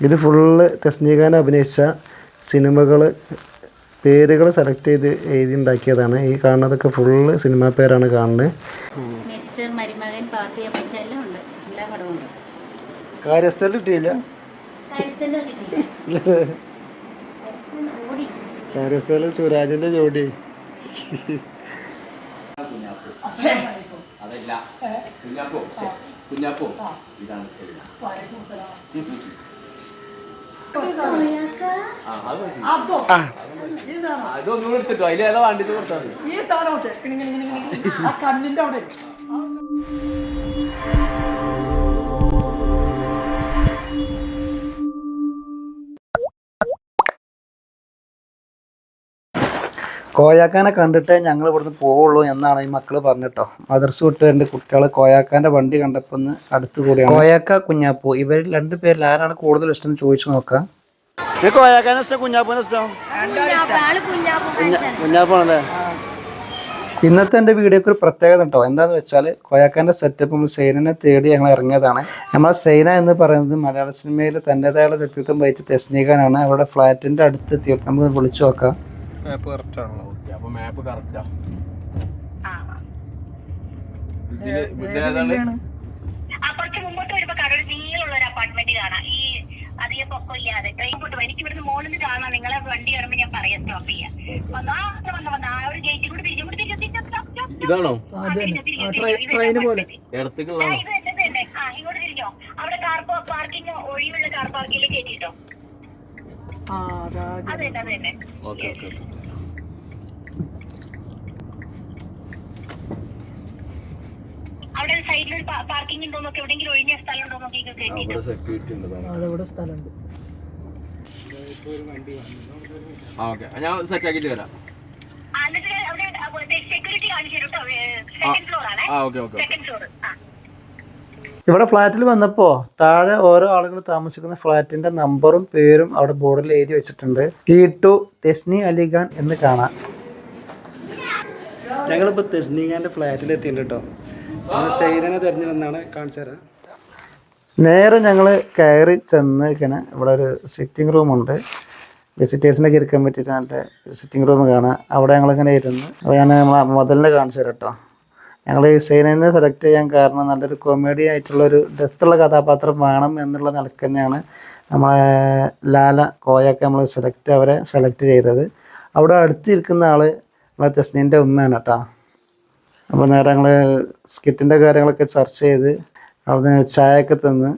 ഇത് ഫുള്ള് തസ്നീഖാൻ അഭിനയിച്ച സിനിമകൾ പേരുകൾ സെലക്ട് ചെയ്ത് എഴുതി ഉണ്ടാക്കിയതാണ് ഈ കാണുന്നതൊക്കെ ഫുള്ള് സിനിമാ പേരാണ് കാണുന്നത്. കാര്യസ്ഥലം കിട്ടിയില്ല? കാര്യസ്ഥലം സുരാജിന്റെ ജോഡി. അതല്ല. കുഞ്ഞാപ്പോ. കുഞ്ഞാപ്പോ. ഇതാണ് ഇതൊന്നും എടുത്തിട്ടോ. അതിൽ ഏതാ വണ്ടിട്ട് കൊടുത്താൽ മതി. ഈ സാധനം. ആ കണ്ണിന്റെ അവിടെ കോയാക്കാനെ കണ്ടിട്ടേ ഞങ്ങൾ ഇവിടുന്ന് പോവുള്ളൂ എന്നാണ് ഈ മക്കൾ പറഞ്ഞിട്ടോ. മദർസ് വിട്ട് വരുന്ന കുട്ടികൾ കോയാക്കാന്റെ വണ്ടി കണ്ടപ്പോൾ ഒന്ന് അടുത്ത് കൂടിയാണ്. കോയാക്ക കുഞ്ഞാപ്പൂ ഇവർ രണ്ടു പേരിൽ ആരാണ് കൂടുതൽ ഇഷ്ടം എന്ന് ചോദിച്ചു നോക്കാം. കോയാക്കാനെ ഇഷ്ടം കുഞ്ഞാപ്പൂനെ ഇഷ്ടം? കുഞ്ഞാപ്പാണല്ലേ ഇന്നത്തെ എന്റെ വീഡിയോക്ക് ഒരു പ്രത്യേകത ഉണ്ടോ? എന്താന്ന് വെച്ചാൽ കോയാക്കാന്റെ സെറ്റപ്പ് നമ്മൾ സൈനനെ തേടി ഞങ്ങൾ ഇറങ്ങിയതാണ്. നമ്മളെ സൈന എന്ന് പറയുന്നത് മലയാള സിനിമയിൽ തന്റെതായുള്ള വ്യക്തിത്വം വഹിച്ച തെസ്നീഖാനാണ് അവരുടെ ഫ്ലാറ്റിന്റെ അടുത്ത് എത്തിയിട്ട് നമുക്ക് വിളിച്ചു നോക്കാം. മാപ്പ് കറക്റ്റ് ആണല്ലോ. ഓക്കെ അപ്പൊ മാപ്പ് കറക്റ്റാ ഇതിൽ മുമ്പോട്ട് വരുമ്പോ കടൽ നീളമുള്ള ഒരു അപ്പാർട്ട്മെന്റ് കാണാം. ഈ അധികം പൊക്കം ഇല്ലാതെ. ട്രെയിൻ പോട്ട് എനിക്ക് ഇവിടുന്ന് മോളിൽ നിന്ന് കാണാം നിങ്ങളെ വണ്ടി കയറുമ്പോ ഞാൻ പറയാം. സ്റ്റോപ്പ് ചെയ്യാം. വന്നാ വന്ന് വന്ന് ആ ഒരു കൂടി തിരിച്ചു കൂടി. ഇതാണോ. ആ, ഇങ്ങോട്ട് തിരിഞ്ഞോ അവിടെ കാർ പാർക്കിംഗ് ഒഴിവുള്ള കാർ പാർക്കിംഗിൽ കയറ്റിട്ടോ ആ അതാ അത് തന്നെ അത് തന്നെ ഓക്കെ ഓക്കെ അവിടെ സൈഡിൽ ഒരു പാർക്കിംഗ് ഉണ്ടോ നോക്കി എവിടെയെങ്കിലും ഒഴിഞ്ഞ സ്ഥലം ഉണ്ടോ നോക്കി അവിടെ സെക്യൂരിറ്റി ഉണ്ട്. അവിടെ സ്ഥലമുണ്ട്. ഓക്കെ. ഞാൻ സെറ്റ് ആക്കിയിട്ട് വരാം. സെക്കൻഡ് ഫ്ലോർ ആണ്. ആ ഓക്കെ ഓക്കെ സെക്കൻഡ് ഫ്ലോർ ഇവിടെ ഫ്ലാറ്റിൽ വന്നപ്പോൾ താഴെ ഓരോ ആളുകൾ താമസിക്കുന്ന ഫ്ലാറ്റിന്റെ നമ്പറും പേരും അവിടെ ബോർഡിൽ എഴുതി വെച്ചിട്ടുണ്ട്. ഇ ടു തെസ്നി അലിഖാൻ എന്ന് കാണാം. ഞങ്ങളിപ്പോൾ തെസ്നിഖാന്റെ ഫ്ളാറ്റിൽ ഫ്ലാറ്റിൽ എത്തിയിട്ടുണ്ട് കേട്ടോ. സൈനനെ തിരഞ്ഞു വന്നാണ് കാണിച്ചു തരാം. നേരെ ഞങ്ങൾ കയറി ചെന്ന് ഇങ്ങനെ ഇവിടെ ഒരു സിറ്റിംഗ് റൂമുണ്ട് വിസിറ്റേഴ്സിനൊക്കെ ഇരിക്കാൻ പറ്റിയിട്ട് നല്ല സിറ്റിംഗ് റൂം കാണാം. അവിടെ ഞങ്ങളിങ്ങനെ ഇരുന്ന്. അപ്പോൾ ഞാൻ നമ്മളെ മുതലിനെ കാണിച്ചു തരാം കേട്ടോ. ഞങ്ങൾ സൈനനെ സെലക്ട് ചെയ്യാൻ കാരണം നല്ലൊരു കോമഡി ആയിട്ടുള്ളൊരു ഡെത്തുള്ള കഥാപാത്രം വേണം എന്നുള്ള നിലയ്ക്ക് തന്നെയാണ് നമ്മളെ ലാല കോയൊക്കെ നമ്മൾ സെലക്ട് അവരെ സെലക്ട് ചെയ്തത്. അവിടെ അടുത്തിരിക്കുന്ന ആൾ നമ്മളെ തെസ്നീന്റെ ഉമ്മയാണ് കേട്ടോ. അപ്പോൾ നേരെ ഞങ്ങൾ സ്കിറ്റിന്റെ കാര്യങ്ങളൊക്കെ ചർച്ച ചെയ്ത് അവിടുന്ന് ചായയൊക്കെ തന്ന്.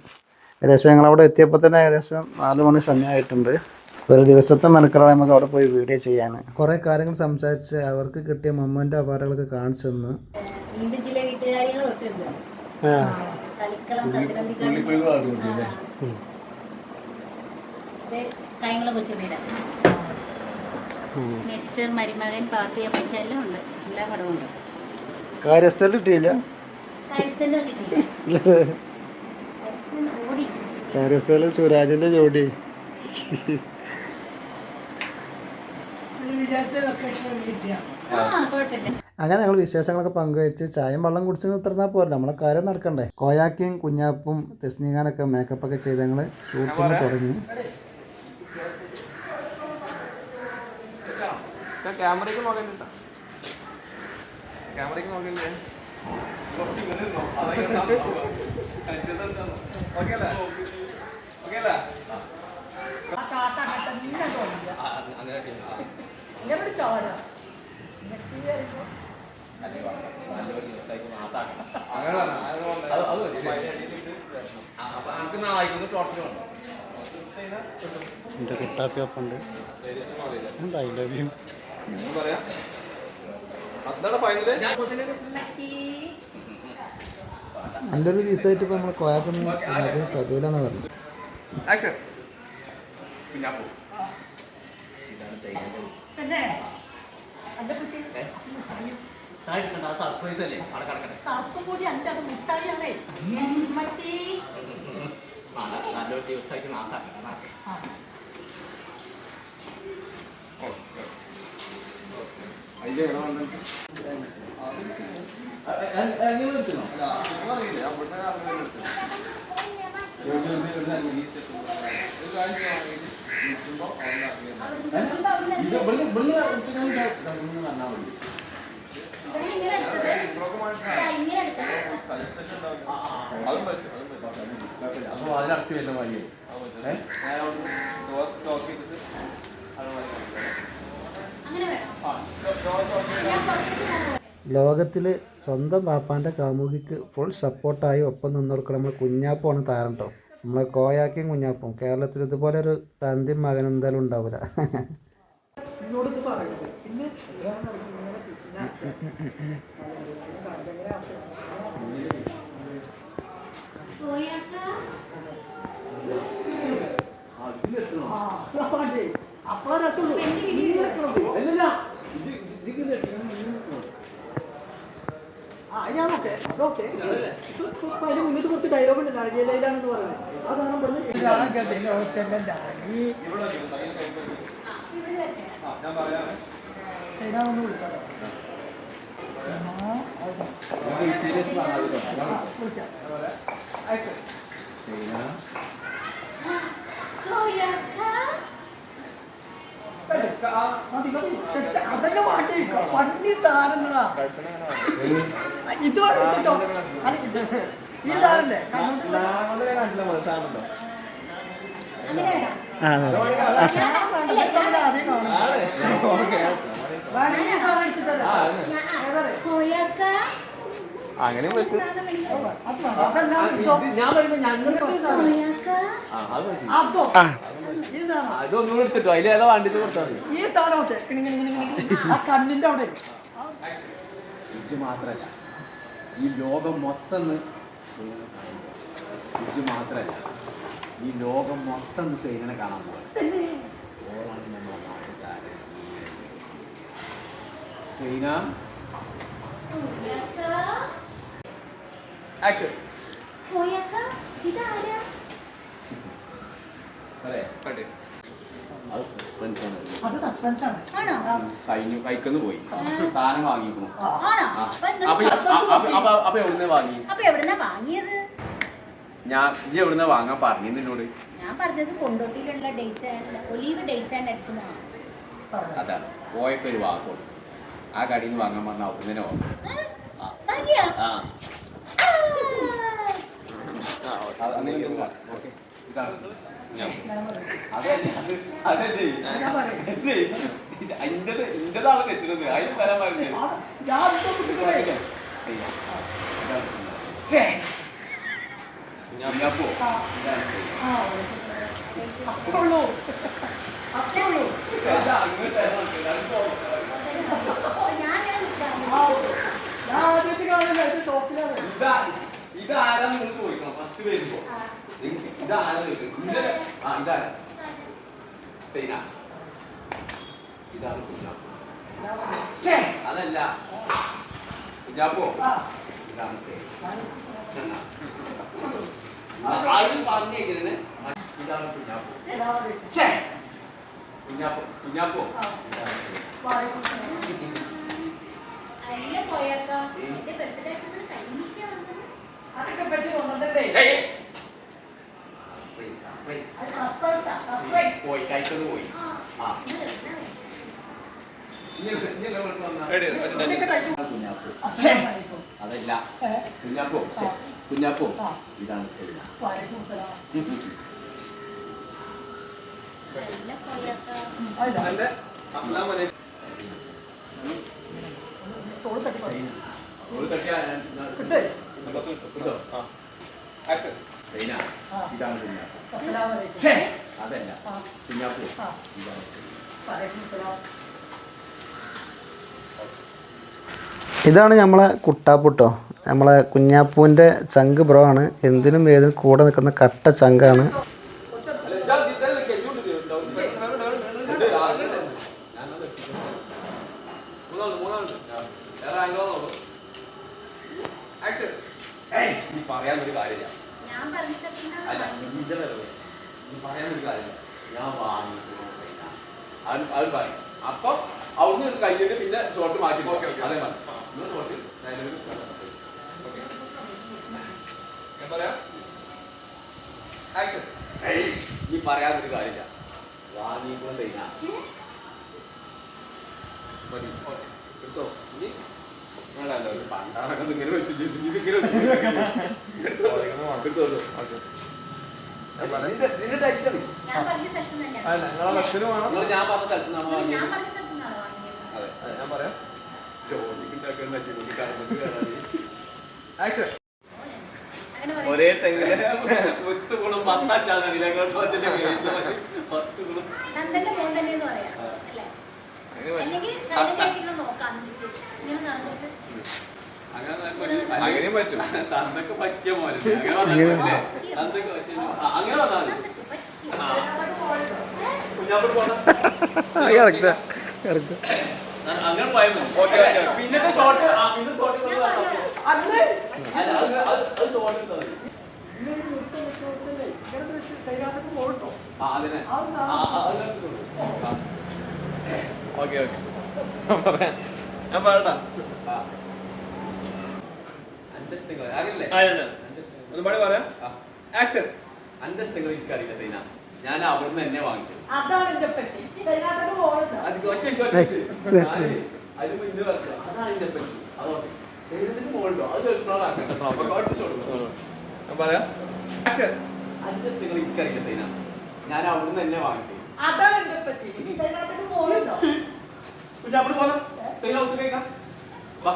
ഏകദേശം ഞങ്ങളവിടെ എത്തിയപ്പോൾ തന്നെ ഏകദേശം നാല് മണി സമയമായിട്ടുണ്ട്. ഒരു ദിവസത്തെ മെനക്കെടാണ് നമുക്ക് അവിടെ പോയി വീഡിയോ ചെയ്യാൻ. കുറേ കാര്യങ്ങൾ സംസാരിച്ച് അവർക്ക് കിട്ടിയ മമ്മന്റെ അപാരങ്ങളൊക്കെ കാണിച്ചു തന്നു. കാര്യസ്ഥലം കിട്ടിയില്ല? കാര്യസ്ഥലം സുരാജിന്റെ ജോഡി വിചാരിച്ച ലൊക്കേഷൻ കിട്ടിയ ആ കുഴപ്പമില്ല അങ്ങനെ ഞങ്ങൾ വിശേഷങ്ങളൊക്കെ പങ്കുവെച്ച് ചായയും വെള്ളം കുടിച്ചു ഉത്തർന്നാൽ പോരല്ലോ നമ്മളെ കാര്യം നടക്കണ്ടേ. കോയാക്കിയും കുഞ്ഞാപ്പും തെസ്നീഖാനൊക്കെ മേക്കപ്പൊക്കെ ചെയ്ത് ഞങ്ങൾ ഷൂട്ടിങ് തുടങ്ങി. ക്യാമറയ്ക്ക് നോക്കണ്ട ക്യാമറയ്ക്ക് തോന്നില്ല. അങ്ങനെ എവിടെ ചാടാ. എന്റെ കുട്ടാപ്പി ഐ ലവ് യു. നല്ലൊരു ദിവസമായിട്ട് ഇപ്പൊ നമ്മൾ കോയാക്കൊന്നും തരൂലെന്ന് പറഞ്ഞു തന്നെ അന്റെ കുട്ടി. സർപ്രൈസ് അല്ലേ? അവിടെ കിടക്കട്ടെ. സർപ്പം കൂടി അന്റെ അത് മുട്ടാളിയാണേ മച്ചി നല്ലൊരു ദിവസമായിട്ട് നാസാക്കണം ആ. എങ്ങനെ നിർത്തുന്നോ അപ്പൊ അതിലടച്ച് വരുന്ന മാതിരി അങ്ങനെ വേണം ലോകത്തിൽ സ്വന്തം പാപ്പാന്റെ കാമുകിക്ക് ഫുൾ സപ്പോർട്ടായി ഒപ്പം നിന്നു കൊടുക്കണം നമ്മൾ കുഞ്ഞാപ്പാണ് താരം കേട്ടോ നമ്മളെ കോയാക്കിയും കുഞ്ഞാപ്പം. കേരളത്തിൽ ഇതുപോലെ ഒരു തന്തി മകൻ എന്തായാലും ഉണ്ടാവില്ല അപ്പൊ ഇത് പറയരുത് പിന്നെ ഞാൻ ഇങ്ങനെ പിന്നെ പോയേക്കാ ആ അതാ വേണ്ടേ അപ്പളാ രസമുള്ളൂ ഇങ്ങനെ കിടന്നു. നടികയിലാണെന്ന് പറയുന്നത് ഇതിനാണെന്ന് വിളിച്ചത് വിളിക്കാം പോയേക്കാ മതി, മതി. സെറ്റ്. അതന്നെ മാറ്റി പന്നി സാധനങ്ങളാ. ഇത് ഇത് ഈ സാധനല്ലേ? അങ്ങനെ അങ്ങനെ പറ്റും. ഞാൻ പറയുമ്പോ ഞങ്ങൾ അതൊന്നും എടുത്തിട്ടോ? അതിൽ ഏതാ വണ്ടിട്ട് കൊടുത്താൽ മതി? ഈ സാധനം ഓക്കെ ആ കണ്ണിന്റെ അവിടെ. ഇത് മാത്രല്ല. ഈ ലോകം മൊത്തം ഇത് മാത്രല്ല. ഈ ലോകം മൊത്തം സൈനനെ കാണാൻ പോവാണ് ഓളാണ് നമ്മളെ നാട്ടുകാരൻ സൈന? ആണോ. കഴിഞ്ഞു കൈക്കൊന്ന് പോയി. സാധനം വാങ്ങിക്കുന്നു. അപ്പൊ എവിടുന്ന് വാങ്ങി? അപ്പൊ എവിടുന്നാ വാങ്ങിയത്? ഞാൻ ഇജ്ജ് എവിടുന്ന് വാങ്ങാൻ പറഞ്ഞു നിന്നോട്? ഞാൻ പറഞ്ഞത് കൊണ്ടോട്ടിയിലുള്ള ഡേറ്റ് ഒലീവ് ഡേറ്റ്സ് ആൻഡ് അടിച്ചതാണ് അതാണ്. പോയപ്പോ ഒരു വാക്കുള്ളൂ. ആ കടയിൽ നിന്ന് വാങ്ങാൻ പറഞ്ഞ അവിടുന്ന് വാങ്ങും. ആ. ആ ആ. അത് അങ്ങനെ ഇരുന്ന് വാ. ഓക്കേ. ഇതാണ് ഞാൻ. അതല്ലേ, അത് അതല്ലേ. അല്ലേ, ഇത് ഇന്റത് ഇന്റതാണ് തെറ്റുന്നത് അതിന് സ്ഥലം പറഞ്ഞത് ഞാൻ പോ ഇതാ, അങ്ങോട്ട് ഇറങ്ങ്. ഇതാണ് പോ. ഞാൻ ഞാൻ നിൽക്കാം. ആ ഞാൻ ആദ്യത്തെ കാണില്ല ഇത് ഷോപ്പിലാണ് ഇതാ ഇതാരാന്ന് നിങ്ങൾ ചോദിക്കണം ഫസ്റ്റ് വരുമ്പോ ഇതിന്റെ ആ. ഇതാരാ സൈന. ഇതാണ് അതല്ല. കുഞ്ഞാപ്പോ? ആ. ഇതാണ് ആരും പറഞ്ഞു കഴിഞ്ഞിരുന്നെ ഇതാണ് കുഞ്ഞാപ്പോ. കുഞ്ഞാപ്പോ. കുഞ്ഞാപ്പോ. ഇതാണ് പോയേക്കാ എന്റെ ബർത്ത്ഡേ കഴിഞ്ഞിട്ടാ വന്നത് അതൊക്കെ പറ്റി കൊണ്ടേ ഏയ്. Please, please. അത് സസ്പെൻസാ സസ്പെൻസ് പോയി കഴിച്ചത് പോയി. ആ അതല്ല. കുഞ്ഞാപ്പോ. കുഞ്ഞാപ്പോ. ഇതാണ് തോൾ തട്ടി ഒരു തട്ടിയാ ഇതാണ് കുഞ്ഞാപ്പോ അതല്ല. കുഞ്ഞാപ്പോ. ഇതാണ്. നമ്മളെ കുട്ടാപ്പുട്ടോ. നമ്മളെ കുഞ്ഞാപ്പൂവിന്റെ ചങ്ക് ബ്രോ ആണ്. എന്തിനും ഏതിനും കൂടെ നിൽക്കുന്ന കട്ട ചങ്കാണ്. പറയാൻ ഒരു കാര്യമില്ല. ഞാൻ അല്ല നിന്റെ വരവ് നീ പറയാൻ ഒരു കാര്യമില്ല. ഞാൻ വാങ്ങി അവൻ അവൻ പറയും. അപ്പൊ അവിടുന്ന് ഒരു കഴിഞ്ഞിട്ട് പിന്നെ ഷോർട്ട് മാറ്റി. അതേ മതി ഷോർട്ട് ആക്ഷൻ ഈ പറയാനൊരു കാര്യമില്ല. വാങ്ങിക്കൊണ്ടില്ല മതി. എടുത്തോ. ഇനി ഞാൻ പറയാം. ഒരേ തെങ്ങിൽ ഒറ്റ ഗുണം പത്ത് ഗുണം. അങ്ങനെ പറ്റും. തന്തൊക്കെ പറ്റിയ പോലെ അങ്ങനെ പോരെ? തന്തൊക്കെ പറ്റിയ ആ, അങ്ങനെ ഓക്കെ പിന്നത്തെ ഷോട്ട് ആ പിന്നെ ഷോട്ട് അത് ഷോട്ട് ഇങ്ങനെ ആ അതിനെ ആ ആ, അതിനകത്ത് കൊടുക്കും. ആ. Okay okay. ഞാൻ പറയാം. ഞാൻ അറിയില്ലേ ഒന്ന് പാടി പറയാം. ആ. ആക്ഷൻ അന്തസ്തങ്ങൾ എനിക്കറിയില്ല സൈന. ഞാൻ അവിടുന്ന് എന്നെ വാങ്ങിച്ചത്. പറയാം. ആക്ഷൻ അന്തസ്തങ്ങൾ എനിക്കറിയില്ല സൈന. ഞാൻ അവിടുന്ന് എന്നെ വാങ്ങിച്ചത്. അതാണ് എന്റെ പറ്റി. ശരീരത്തൊക്കെ आपण बोला सैला കേൾക്കാം വാ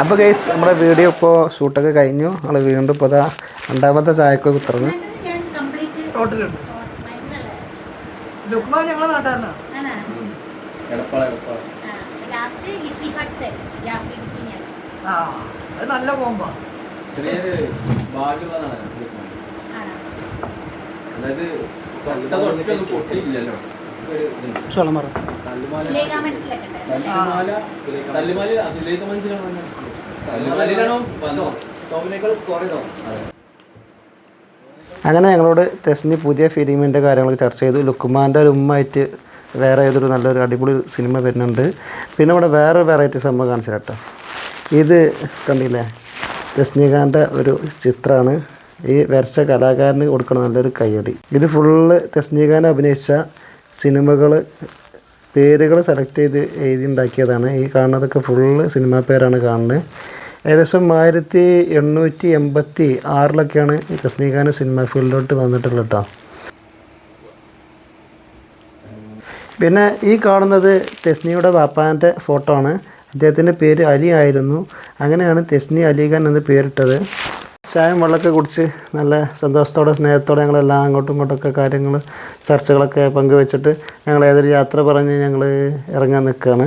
അപ്പോൾ ഗൈസ് നമ്മുടെ വീഡിയോ ഇപ്പോൾ ഷൂട്ടൊക്കെ കഴിഞ്ഞു. നമ്മൾ വീണ്ടും ഇപ്പോൾ അതാ രണ്ടാമത്തെ ചായക്കൊക്കെ ടോട്ടലുണ്ട് മരുന്നല്ലേ ലുക്മാൻ ഞങ്ങളെ നാട്ടുകാരനാണ് ആ അത് നല്ല ചെറിയൊരു ഭാഗ്യമുള്ളതാണ്. അതായത് തൊട്ടൊന്നും പൊട്ടിയില്ലല്ലോ. അങ്ങനെ ഞങ്ങളോട് തെസ്നി പുതിയ ഫിലിമിന്റെ കാര്യങ്ങൾ ചർച്ച ചെയ്തു. ലുക്കുമാന്റെ ഒരു ഉമ്മായിട്ട് വേറെ ഏതൊരു നല്ലൊരു അടിപൊളി സിനിമ വരുന്നുണ്ട്. പിന്നെ ഇവിടെ വേറെ വെറൈറ്റി സംഭവം കാണിച്ചു കേട്ടോ ഇത് കണ്ടില്ലേ? തെസ്നിഖാന്റെ ഒരു ചിത്രമാണ്. ഈ വരച്ച കലാകാരന് കൊടുക്കുന്ന നല്ലൊരു കയ്യടി. ഇത് ഫുള്ള് തെസ്നിഖാൻ അഭിനയിച്ച സിനിമകൾ പേരുകൾ സെലക്ട് ചെയ്ത് എഴുതി ഉണ്ടാക്കിയതാണ് ഈ കാണുന്നതൊക്കെ ഫുള്ള് സിനിമാ പേരാണ് കാണുന്നത് ഏകദേശം ആയിരത്തി എണ്ണൂറ്റി എൺപത്തി ആറിലൊക്കെയാണ് ഈ തസ്നീഖാൻ സിനിമ ഫീൽഡിലോട്ട് വന്നിട്ടുള്ളത് കേട്ടോ പിന്നെ ഈ കാണുന്നത് തെസ്നിയുടെ പാപ്പാന്റെ ഫോട്ടോ ആണ്. അദ്ദേഹത്തിന്റെ പേര് അലി ആയിരുന്നു. അങ്ങനെയാണ് തെസ്നി അലിഖാൻ എന്ന് പേരിട്ടത്. ചായം വെള്ളമൊക്കെ കുടിച്ച് നല്ല സന്തോഷത്തോടെ സ്നേഹത്തോടെ ഞങ്ങളെല്ലാം അങ്ങോട്ടും ഇങ്ങോട്ടൊക്കെ കാര്യങ്ങൾ ചർച്ചകളൊക്കെ പങ്കുവെച്ചിട്ട് ഞങ്ങൾ ഏതൊരു യാത്ര പറഞ്ഞ് ഞങ്ങൾ ഇറങ്ങാൻ നിൽക്കുകയാണ്.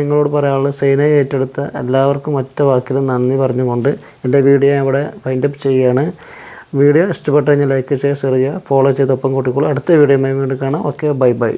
നിങ്ങളോട് പറയാനുള്ളത് സൈനയെ ഏറ്റെടുത്ത എല്ലാവർക്കും ഒറ്റ വാക്കിലും നന്ദി പറഞ്ഞുകൊണ്ട് എന്റെ വീഡിയോ ഞാൻ ഇവിടെ ഫൈൻഡപ്പ് ചെയ്യുകയാണ്. വീഡിയോ ഇഷ്ടപ്പെട്ടു കഴിഞ്ഞാൽ ലൈക്ക് ചെയ്യുക ഷെയർ ചെയ്യുക ഫോളോ ചെയ്തൊപ്പം കൂട്ടിക്കോളൂ. അടുത്ത വീഡിയോയുമായി വീണ്ടും കാണാം. Okay bye bye